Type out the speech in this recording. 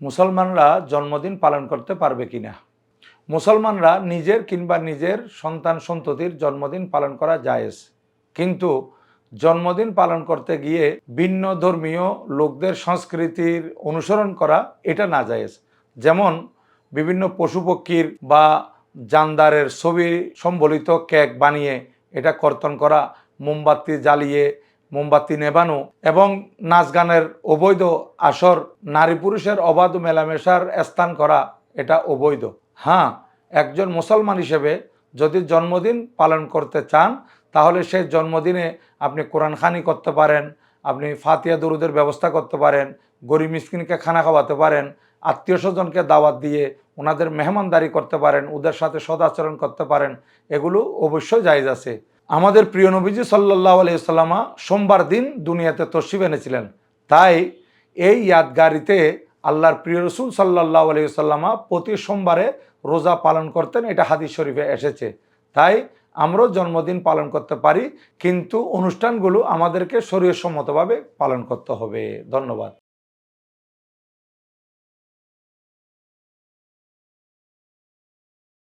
মুসলমানরা জন্মদিন পালন করতে পারবে কিনা? মুসলমানরা নিজের কিংবা নিজের সন্তান সন্ততির জন্মদিন পালন করা জায়েজ। কিন্তু জন্মদিন পালন করতে গিয়ে ভিন্ন ধর্মীয় লোকদের সংস্কৃতির অনুসরণ করা এটা না জায়েজ। যেমন বিভিন্ন পশু পক্ষীর বা জানদারের ছবি সম্বলিত কেক বানিয়ে এটা কর্তন করা, মোমবাতি জ্বালিয়ে মোমবাতি নেবানো এবং নাচ গানের অবৈধ আসর নারী পুরুষের অবাধ মেলামেশার স্থান করা, এটা অবৈধ। হ্যাঁ একজন মুসলমান হিসেবে যদি জন্মদিন পালন করতে চান, তাহলে সেই জন্মদিনে আপনি কোরআনখানি করতে পারেন, আপনি ফাতিয়া দরুদের ব্যবস্থা করতে পারেন, গরিব মিসকিনকে খানা খাওয়াতে পারেন, আত্মীয় স্বজনকে দাওয়াত দিয়ে ওনাদের মেহমানদারি করতে পারেন, ওদের সাথে সদাচরণ করতে পারেন, এগুলো অবশ্যই জায়জ আছে। আমাদের প্রিয় নবীজি সাল্লাহ আলাইসাল্লামা সোমবার দিন দুনিয়াতে তসিব এনেছিলেন। তাই এই ইয়াদগারিতে আল্লাহর প্রিয় রসুল সাল্লাহ আলাইসাল্লামা প্রতি সোমবারে রোজা পালন করতেন, এটা হাদিস শরীফে এসেছে। তাই আমরাও জন্মদিন পালন করতে পারি, কিন্তু অনুষ্ঠানগুলো আমাদেরকে শরীরসম্মতভাবে পালন করতে হবে। ধন্যবাদ।